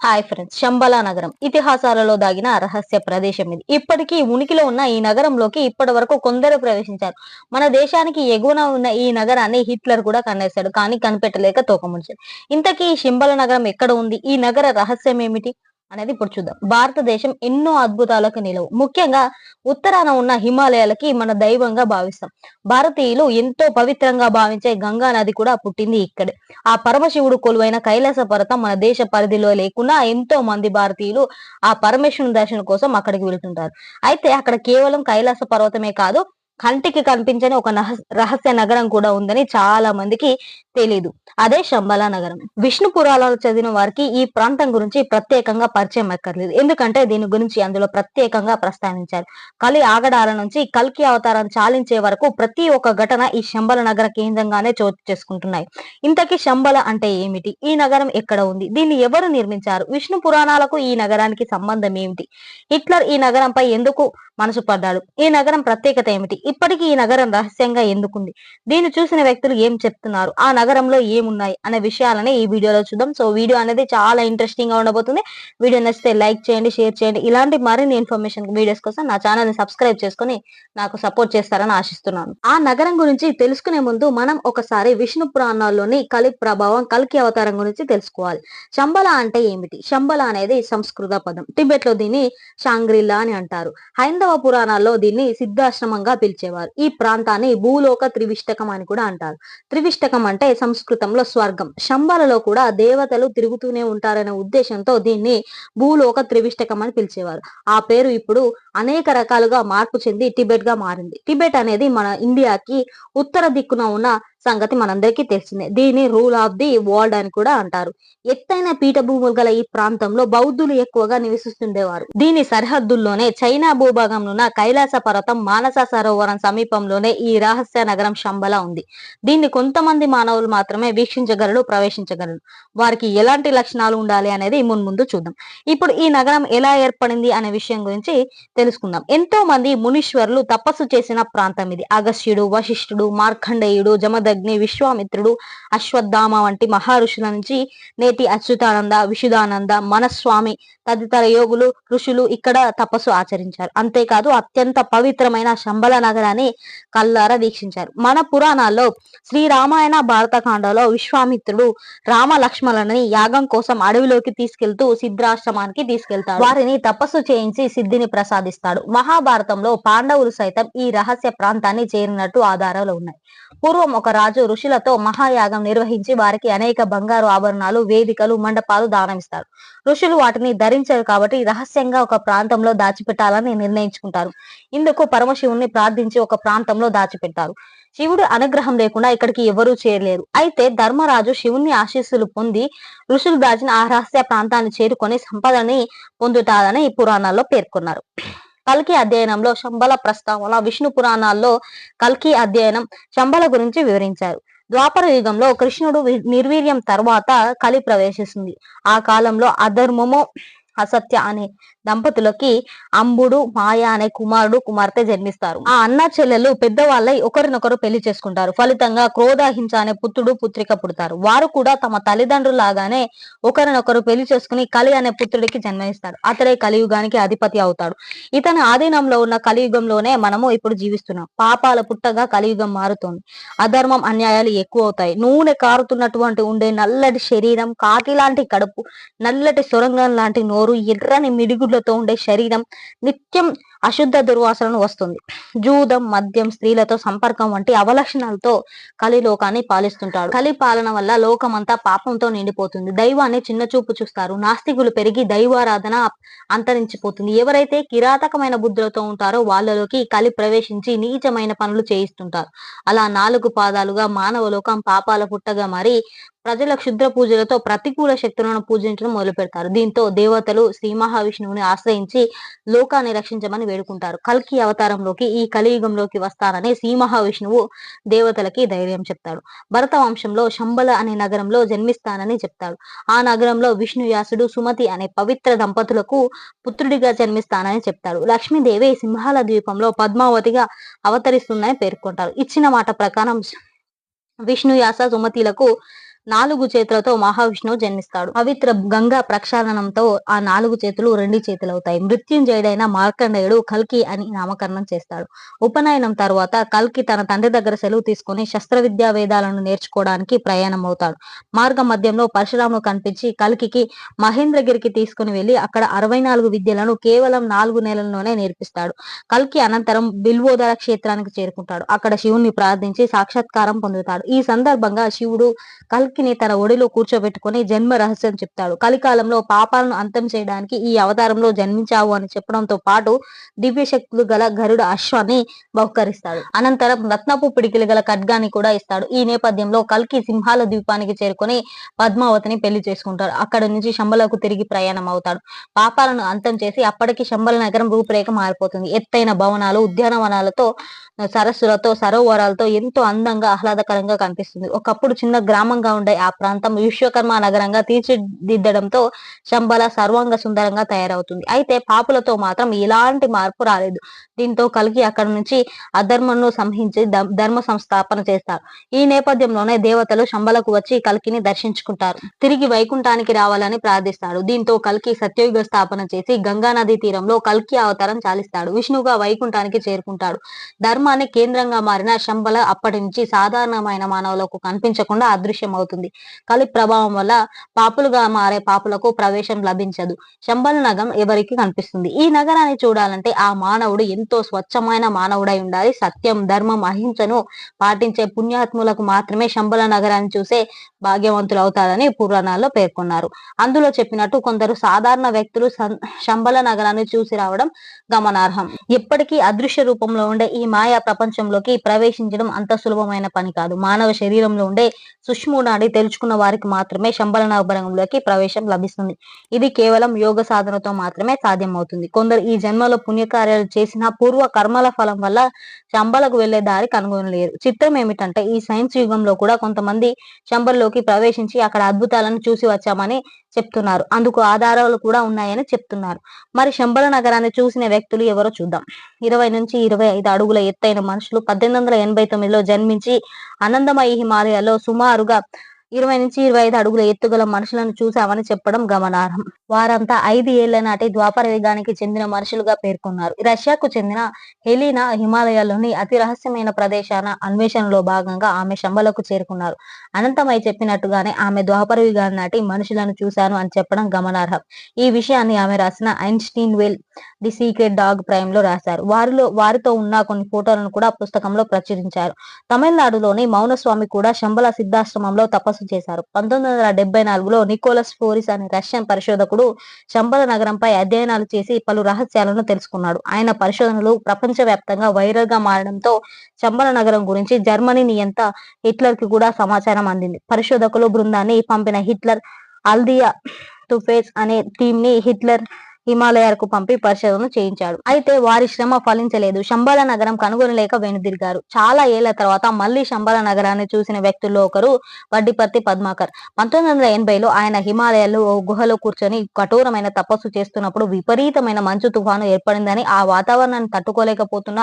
Hi friends Shambala నగరం. ఇతిహాసాలలో దాగిన రహస్య ప్రదేశం ఇది. ఇప్పటికీ ఉనికిలో ఉన్న ఈ నగరంలోకి ఇప్పటి వరకు కొందరు ప్రవేశించారు. మన దేశానికి ఎగువన ఉన్న ఈ నగరాన్ని హిట్లర్ కూడా కన్నేశాడు కానీ కనిపెట్టలేక తోకముడిచాడు. ఇంతకీ ఈ శంబల నగరం ఎక్కడ ఉంది? ఈ నగర రహస్యం ఏమిటి? అనేది ఇప్పుడు చూద్దాం. భారతదేశం ఎన్నో అద్భుతాలకు నిలవు. ముఖ్యంగా ఉత్తరాన ఉన్న హిమాలయాలకి మన దైవంగా భావిస్తాం. భారతీయులు ఎంతో పవిత్రంగా భావించే గంగా నది కూడా పుట్టింది ఇక్కడే. ఆ పరమశివుడు కొలువైన కైలాస పర్వతం మన దేశ పరిధిలో లేకున్నా ఎంతో మంది భారతీయులు ఆ పరమేశ్వరుని దర్శనం కోసం అక్కడికి వెళ్తుంటారు. అయితే అక్కడ కేవలం కైలాస పర్వతమే కాదు కంటికి కనిపించని ఒక రహస్య నగరం కూడా ఉందని చాలా మందికి తెలీదు. అదే శంబల నగరం. విష్ణు పురాణాలు చదివిన వారికి ఈ ప్రాంతం గురించి ప్రత్యేకంగా పరిచయం అక్కర్లేదు. ఎందుకంటే దీని గురించి అందులో ప్రత్యేకంగా ప్రస్తావించారు. కలి ఆగడాల నుంచి కల్కి అవతారం చాలించే వరకు ప్రతి ఒక్క ఘటన ఈ శంబల నగర కేంద్రంగానే చోటు చేసుకుంటున్నాయి. ఇంతకీ శంబల అంటే ఏమిటి? ఈ నగరం ఎక్కడ ఉంది? దీన్ని ఎవరు నిర్మించారు? విష్ణు పురాణాలకు ఈ నగరానికి సంబంధం ఏమిటి? హిట్లర్ ఈ నగరంపై ఎందుకు మనసు పడ్డాడు? ఈ నగరం ప్రత్యేకత ఏమిటి? ఇప్పటికీ ఈ నగరం రహస్యంగా ఎందుకుంది? దీన్ని చూసిన వ్యక్తులు ఏం చెప్తున్నారు? ఆ నగరంలో ఏమున్నాయి? అనే విషయాలనే ఈ వీడియోలో చూద్దాం. సో వీడియో అనేది చాలా ఇంట్రెస్టింగ్గా ఉండబోతుంది. వీడియో నచ్చితే లైక్ చేయండి షేర్ చేయండి. ఇలాంటి మరిన్ని ఇన్ఫర్మేషన్ వీడియోస్ కోసం నా ఛానల్ని సబ్స్క్రైబ్ చేసుకొని నాకు సపోర్ట్ చేస్తారని ఆశిస్తున్నాను. ఆ నగరం గురించి తెలుసుకునే ముందు మనం ఒకసారి విష్ణు పురాణాల్లోని కలి ప్రభావం కలికి అవతారం గురించి తెలుసుకోవాలి. శంబల అంటే ఏమిటి? శంబల అనేది సంస్కృత పదం. టిబెట్లో దీన్ని షాంగ్రిల్లా అని అంటారు. హైందవ పురాణాల్లో దీన్ని సిద్ధాశ్రమంగా పిలిచేవారు ఈ ప్రాంతాన్ని భూలోక త్రివిష్టకం అని కూడా అంటారు. త్రివిష్టకం అంటే సంస్కృతంలో స్వర్గం. శంబలలో కూడా దేవతలు తిరుగుతూనే ఉంటారనే ఉద్దేశంతో దీన్ని భూలోక త్రివిష్టకం అని పిలిచేవారు. ఆ పేరు ఇప్పుడు అనేక రకాలుగా మార్పు చెంది టిబెట్గా మారింది. టిబెట్ అనేది మన ఇండియాకి ఉత్తర దిక్కున ఉన్న సంగతి మనందరికీ తెలిసిందే. దీన్ని రూల్ ఆఫ్ ది వరల్డ్ అని కూడా అంటారు. ఎత్తైన పీఠభూములు గల ఈ ప్రాంతంలో బౌద్ధులు ఎక్కువగా నివసిస్తుండేవారు. దీని సరిహద్దుల్లోనే చైనా భూభాగంలోన కైలాస పర్వతం మానస సరోవరం సమీపంలోనే ఈ రహస్య నగరం శంబల ఉంది. దీన్ని కొంతమంది మానవులు మాత్రమే వీక్షించగలరు ప్రవేశించగలరు. వారికి ఎలాంటి లక్షణాలు ఉండాలి అనేది మున్ముందు చూద్దాం. ఇప్పుడు ఈ నగరం ఎలా ఏర్పడింది అనే విషయం గురించి తెలుసుకుందాం. ఎంతో మంది మునీశ్వరులు తపస్సు చేసిన ప్రాంతం ఇది. అగస్త్యుడు వశిష్ఠుడు మార్కండేయుడు జమదగ్ని విశ్వామిత్రుడు అశ్వత్థామ వంటి మహర్షుల నుంచి నేటి అచ్యుతానంద విశుదానంద మనస్వామి తదితర యోగులు ఋషులు ఇక్కడ తపస్సు ఆచరించారు. అంతేకాదు అత్యంత పవిత్రమైన శంబల నగరాన్ని కల్లారా వీక్షించారు. మన పురాణాల్లో శ్రీ రామాయణ భారతకాండలో విశ్వామిత్రుడు రామ లక్ష్మణుని యాగం కోసం అడవిలోకి తీసుకెళ్తూ సిద్ధాశ్రమానికి తీసుకెళ్తాడు. వారిని తపస్సు చేయించి సిద్ధిని ప్రసాదిస్తాడు. మహాభారతంలో పాండవులు సైతం ఈ రహస్య ప్రాంతాన్ని చేరినట్టు ఆధారాలు ఉన్నాయి. పూర్వం ఒక రాజు ఋషులతో మహాయాగం నిర్వహించి వారికి అనేక బంగారు ఆభరణాలు వేదికలు మండపాలు దానమిస్తారు. ఋషులు వాటిని ధరించారు కాబట్టి రహస్యంగా ఒక ప్రాంతంలో దాచిపెట్టాలని నిర్ణయించుకుంటారు. ఇందుకు పరమశివుణ్ణి ప్రార్థించి ఒక ప్రాంతంలో దాచిపెట్టారు శివుడు అనుగ్రహం లేకుండా ఇక్కడికి ఎవరూ చేరలేరు. అయితే ధర్మరాజు శివుని ఆశీస్సులు పొంది ఋషులు దాచిన ఆ రహస్య ప్రాంతాన్ని చేరుకొని సంపదని పొందుతారని ఈ పురాణాల్లో పేర్కొన్నారు. కల్కి అధ్యయనంలో శంబల ప్రస్తావన విష్ణు పురాణాల్లో కల్కి అధ్యయనం శంబల గురించి వివరించారు. ద్వాపర యుగంలో కృష్ణుడు నిర్వీర్యం తర్వాత కలి ప్రవేశిస్తుంది. ఆ కాలంలో అధర్మము అసత్య అనే దంపతులకి అంబుడు మాయ అనే కుమారుడు కుమార్తె జన్మిస్తారు. ఆ అన్న చెల్లెలు పెద్దవాళ్ళై ఒకరినొకరు పెళ్ళి చేసుకుంటారు. ఫలితంగా క్రోధాహింస అనే పుత్రుడు పుత్రిక పుడతారు. వారు కూడా తమ తల్లిదండ్రులాగానే ఒకరినొకరు పెళ్ళి చేసుకుని కలి అనే పుత్రుడికి జన్మనిస్తాడు అతడే కలియుగానికి అధిపతి అవుతాడు. ఇతని ఆధీనంలో ఉన్న కలియుగంలోనే మనము ఇప్పుడు జీవిస్తున్నాం. పాపాల పుట్టగా కలియుగం మారుతోంది. అధర్మం అన్యాయాలు ఎక్కువ అవుతాయి. నూనె కారుతున్నటువంటి ఉండే నల్లటి శరీరం కాకి లాంటి కడుపు నల్లటి సొరంగం లాంటి నోరు ఎర్రని మిడిగుడ్లతో ఉండే శరీరం నిత్యం అశుద్ధ దుర్వాసనను వస్తుంది. జూదం మద్యం స్త్రీలతో సంపర్కం వంటి అవలక్షణాలతో కలి లోకాన్ని పాలిస్తుంటాడు. కలి పాలన వల్ల లోకమంతా పాపంతో నిండిపోతుంది. దైవాన్ని చిన్న చూపు చూస్తారు. నాస్తికులు పెరిగి దైవారాధన అంతరించిపోతుంది. ఎవరైతే కిరాతకమైన బుద్ధులతో ఉంటారో వాళ్ళలోకి కలి ప్రవేశించి నీచమైన పనులు చేయిస్తుంటారు. అలా నాలుగు పాదాలుగా మానవ లోకం పాపాల పుట్టగా మారి ప్రజల క్షుద్ర పూజలతో ప్రతికూల శక్తులను పూజించడం మొదలు పెడతారు దీంతో దేవతలు శ్రీ మహావిష్ణువుని ఆశ్రయించి లోకాన్ని రక్షించమని వేడుకుంటారు. కల్కి అవతారంలోకి ఈ కలియుగంలోకి వస్తానని శ్రీ మహావిష్ణువు దేవతలకి ధైర్యం చెప్తాడు. భరత వంశంలో శంబల అనే నగరంలో జన్మిస్తానని చెప్తాడు. ఆ నగరంలో విష్ణుయాసుడు సుమతి అనే పవిత్ర దంపతులకు పుత్రుడిగా జన్మిస్తానని చెప్తాడు. లక్ష్మీదేవి సింహాల ద్వీపంలో పద్మావతిగా అవతరిస్తుందని పేర్కొంటారు. ఇచ్చిన మాట ప్రకారం విష్ణుయాస సుమతిలకు నాలుగు చేతులతో మహావిష్ణువు జన్మిస్తాడు. పవిత్ర గంగా ప్రక్షాళనంతో ఆ నాలుగు చేతులు రెండు చేతులు అవుతాయి మృత్యుంజయుడైన మార్కండేయుడు కల్కి అని నామకరణం చేస్తాడు. ఉపనయనం తర్వాత కల్కి తన తండ్రి దగ్గర సెలవు తీసుకుని శస్త్ర విద్యా వేదాలను నేర్చుకోవడానికి ప్రయాణం అవుతాడు మార్గ మధ్యంలో పరశురాముడు కనిపించి కల్కి మహేంద్రగిరికి తీసుకుని వెళ్ళి అక్కడ అరవై నాలుగు విద్యలను కేవలం నాలుగు నెలల్లోనే నేర్పిస్తాడు. కల్కి అనంతరం బిల్వోదర క్షేత్రానికి చేరుకుంటాడు. అక్కడ శివుణ్ణి ప్రార్థించి సాక్షాత్కారం పొందుతాడు. ఈ సందర్భంగా శివుడు కల్కి కల్కిని తన ఒడిలో కూర్చోబెట్టుకుని జన్మ రహస్యం చెప్తాడు. కలికాలంలో పాపాలను అంతం చేయడానికి ఈ అవతారంలో జన్మించావు అని చెప్పడంతో పాటు దివ్య శక్తులు గల గరుడ అశ్వాన్ని బహుకరిస్తాడు. అనంతరం రత్నపు పిడికిలు గల ఖడ్గాన్ని కూడా ఇస్తాడు. ఈ నేపథ్యంలో కల్కి సింహాల ద్వీపానికి చేరుకుని పద్మావతిని పెళ్ళి చేసుకుంటాడు. అక్కడ నుంచి శంబలకు తిరిగి ప్రయాణం అవుతాడు. పాపాలను అంతం చేసి అప్పటికి శంబల నగరం రూపురేఖ మారిపోతుంది. ఎత్తైన భవనాలు ఉద్యానవనాలతో సరస్సులతో సరోవరాలతో ఎంతో అందంగా ఆహ్లాదకరంగా కనిపిస్తుంది. ఒకప్పుడు చిన్న గ్రామంగా ఉండే ఆ ప్రాంతం విశ్వకర్మ నగరంగా తీర్చిదిద్దడంతో శంబల సర్వాంగ సుందరంగా తయారవుతుంది. అయితే పాపులతో మాత్రం ఎలాంటి మార్పు రాలేదు. దీంతో కలిగి అక్కడ నుంచి అధర్మను సంహించి ధర్మ సంస్థాపన చేస్తారు. ఈ నేపథ్యంలోనే దేవతలు శంబలకు వచ్చి కల్కిని దర్శించుకుంటారు. తిరిగి వైకుంఠానికి రావాలని ప్రార్థిస్తాడు దీంతో కల్కి సత్యయుగ స్థాపన చేసి గంగా నది తీరంలో కల్కి అవతారం చాలిస్తాడు. విష్ణువుగా వైకుంఠానికి చేరుకుంటాడు. ధర్మాన్ని కేంద్రంగా మారిన శంబల అప్పటి నుంచి సాధారణమైన మానవులకు కనిపించకుండా అదృశ్యం అవుతుంది కలి ప్రభావం వల్ల పాపులుగా మారే పాపులకు ప్రవేశం లభించదు. శంబల్ నగరం ఎవరికి కనిపిస్తుంది? ఈ నగరాన్ని చూడాలంటే ఆ మానవుడు ఎంతో స్వచ్ఛమైన మానవుడై ఉండాలి. సత్యం ధర్మం అహింసను పాటించే పుణ్యాత్ములకు మాత్రమే శంబల నగరాన్ని చూసే భాగ్యవంతులు అవుతారని పురాణాల్లో పేర్కొన్నారు. అందులో చెప్పినట్టు కొందరు సాధారణ వ్యక్తులు శంబల నగరాన్ని చూసి రావడం గమనార్హం. ఎప్పటికీ అదృశ్య రూపంలో ఉండే ఈ మాయా ప్రపంచంలోకి ప్రవేశించడం అంత సులభమైన పని కాదు. మానవ శరీరంలో ఉండే సుష్మునాడి తెలుసుకున్న వారికి మాత్రమే శంబల నగరంలోకి ప్రవేశం లభిస్తుంది. ఇది కేవలం యోగ సాధనతో మాత్రమే సాధ్యమవుతుంది. కొందరు ఈ జన్మలో పుణ్యకార్యాలు చేసిన పూర్వ కర్మల ఫలం వల్ల శంబలకు వెళ్ళే దారి కనుగొనలేరు చిత్రం ఏమిటంటే ఈ సైన్స్ యుగంలో కూడా కొంతమంది శంబల్లోకి ప్రవేశించి అక్కడ అద్భుతాలను చూసి వచ్చామని చెప్తున్నారు. అందుకు ఆధారాలు కూడా ఉన్నాయని చెప్తున్నారు. మరి శంబల నగరాన్ని చూసిన వ్యక్తులు ఎవరో చూద్దాం. ఇరవై నుంచి ఇరవై ఐదు అడుగుల ఎత్తైన మనుషులు పద్దెనిమిది వందల ఎనభై తొమ్మిదిలో జన్మించి ఆనందమయ హిమాలయాల్లో సుమారుగా ఇరవై నుంచి ఇరవై ఐదు అడుగుల ఎత్తుగల మనుషులను చూశామని చెప్పడం గమనార్హం. వారంతా ఐదు ఏళ్ళ నాటి ద్వాపర యుగానికి చెందిన మనుషులుగా పేర్కొన్నారు. రష్యాకు చెందిన హెలీనా హిమాలయాల్లోని అతి రహస్యమైన ప్రదేశాన అన్వేషణలో భాగంగా ఆమె శంబలకు చేరుకున్నారు. అనంతమై చెప్పినట్టుగానే ఆమె ద్వాపర యుగాన్ని నాటి మనుషులను చూశాను అని చెప్పడం గమనార్హం. ఈ విషయాన్ని ఆమె రాసిన Einstein well the secret dog ప్రైమ్లో రాశారు. వారిలో వారితో ఉన్న కొన్ని ఫోటోలను కూడా పుస్తకంలో ప్రచురించారు. తమిళనాడులోని మౌనస్వామి కూడా శంబల సిద్ధాశ్రమంలో తపస్సు దరఖాస్తు చేశారు. పంతొమ్మిది వందల డెబ్బై నాలుగులో నికోలస్ ఫోరిస్ అనే రష్యన్ పరిశోధకుడు శంబల నగరంపై అధ్యయనాలు చేసి పలు రహస్యాలను తెలుసుకున్నాడు. ఆయన పరిశోధనలు ప్రపంచవ్యాప్తంగా వైరల్గా మారడంతో శంబల నగరం గురించి జర్మనీ నియంత హిట్లర్కి కూడా సమాచారం అందింది. పరిశోధకులు బృందాన్ని పంపిన హిట్లర్ అల్దియా టుఫేస్ అనే టీమ్ని హిట్లర్ హిమాలయాలకు పంపి పరిశోధన చేయించాడు. అయితే వారి శ్రమ ఫలించలేదు. శంబాల నగరం కనుగొనలేక వెనుదిరిగారు. చాలా ఏళ్ళ తర్వాత మళ్ళీ శంబాల నగరాన్ని చూసిన వ్యక్తుల్లో ఒకరు వడ్డిపర్తి పద్మాకర్. పంతొమ్మిది వందల ఎనభైలో ఆయన హిమాలయాల్లో ఓ గుహలో కూర్చొని కఠోరమైన తపస్సు చేస్తున్నప్పుడు విపరీతమైన మంచు తుఫాను ఏర్పడిందని ఆ వాతావరణాన్ని తట్టుకోలేకపోతున్న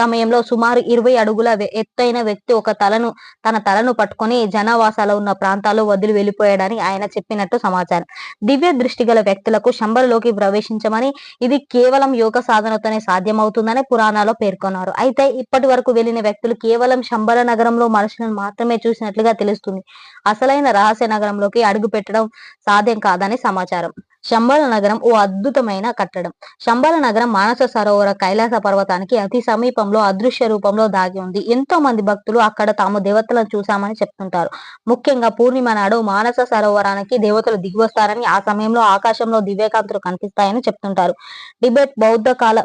సమయంలో సుమారు ఇరవై అడుగుల ఎత్తైన వ్యక్తి ఒక తలను తన తలను పట్టుకొని జనావాసాలు ఉన్న ప్రాంతాల్లో వదిలి వెళ్ళిపోయాడని ఆయన చెప్పినట్టు సమాచారం. దివ్య దృష్టి గల వ్యక్తులకు శంబరలోకి ప్రవేశ ప్రవేశించమని ఇది కేవలం యోగ సాధనతోనే సాధ్యమవుతుందని పురాణాలో పేర్కొన్నారు. అయితే ఇప్పటి వరకు వెళ్ళిన వ్యక్తులు కేవలం శంబర నగరంలో మనుషులను మాత్రమే చూసినట్లుగా తెలుస్తుంది. అసలైన రహస్య నగరంలోకి అడుగు పెట్టడం సాధ్యం కాదని సమాచారం. శంబాల నగరం ఓ అద్భుతమైన కట్టడం. శంబాల నగరం మానస సరోవర కైలాస పర్వతానికి అతి సమీపంలో అదృశ్య రూపంలో దాగి ఉంది. ఎంతో మంది భక్తులు అక్కడ తాము దేవతలను చూశామని చెప్తుంటారు. ముఖ్యంగా పూర్ణిమ నాడు మానస సరోవరానికి దేవతలు దిగివస్తారని ఆ సమయంలో ఆకాశంలో దివ్యకాంతులు కనిపిస్తాయని చెప్తుంటారు. టిబెట్ బౌద్ధ కాల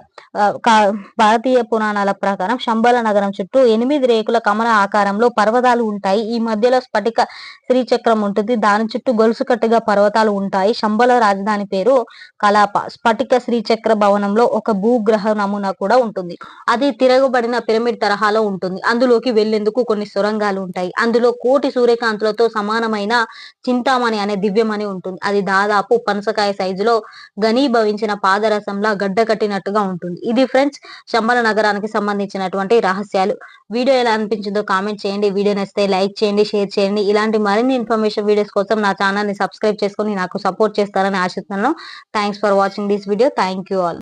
భారతీయ పురాణాల ప్రకారం శంబాల నగరం చుట్టూ ఎనిమిది రేకుల కమల ఆకారంలో పర్వతాలు ఉంటాయి. ఈ మధ్యలో స్ఫటిక శ్రీచక్రం ఉంటుంది. దాని చుట్టూ గొలుసుకట్టుగా పర్వతాలు ఉంటాయి. శంబల రాజ దాని పేరు కలాప. స్ఫటిక శ్రీచక్ర భవనంలో ఒక భూగ్రహ నమూనా కూడా ఉంటుంది. అది తిరగబడిన పిరమిడ్ తరహాలో ఉంటుంది. అందులోకి వెళ్ళేందుకు కొన్ని సొరంగాలు ఉంటాయి. అందులో కోటి సూర్యకాంతులతో సమానమైన చింతామణి అనే దివ్యమణి ఉంటుంది. అది దాదాపు పనసకాయ సైజులో ఘనీభవించిన పాదరసంలా గడ్డ కట్టినట్టుగా ఉంటుంది. ఇది ఫ్రెండ్స్ శంబల నగరానికి సంబంధించినటువంటి రహస్యాలు. వీడియో ఎలా అనిపించిందో కామెంట్ చేయండి. వీడియో నచ్చితే లైక్ చేయండి షేర్ చేయండి. ఇలాంటి మరిన్ని ఇన్ఫర్మేషన్ వీడియోస్ కోసం నా ఛానల్ని సబ్స్క్రైబ్ చేసుకొని నాకు సపోర్ట్ చేస్తారని ఆశిస్తున్నాను thanks for watching this video thank you all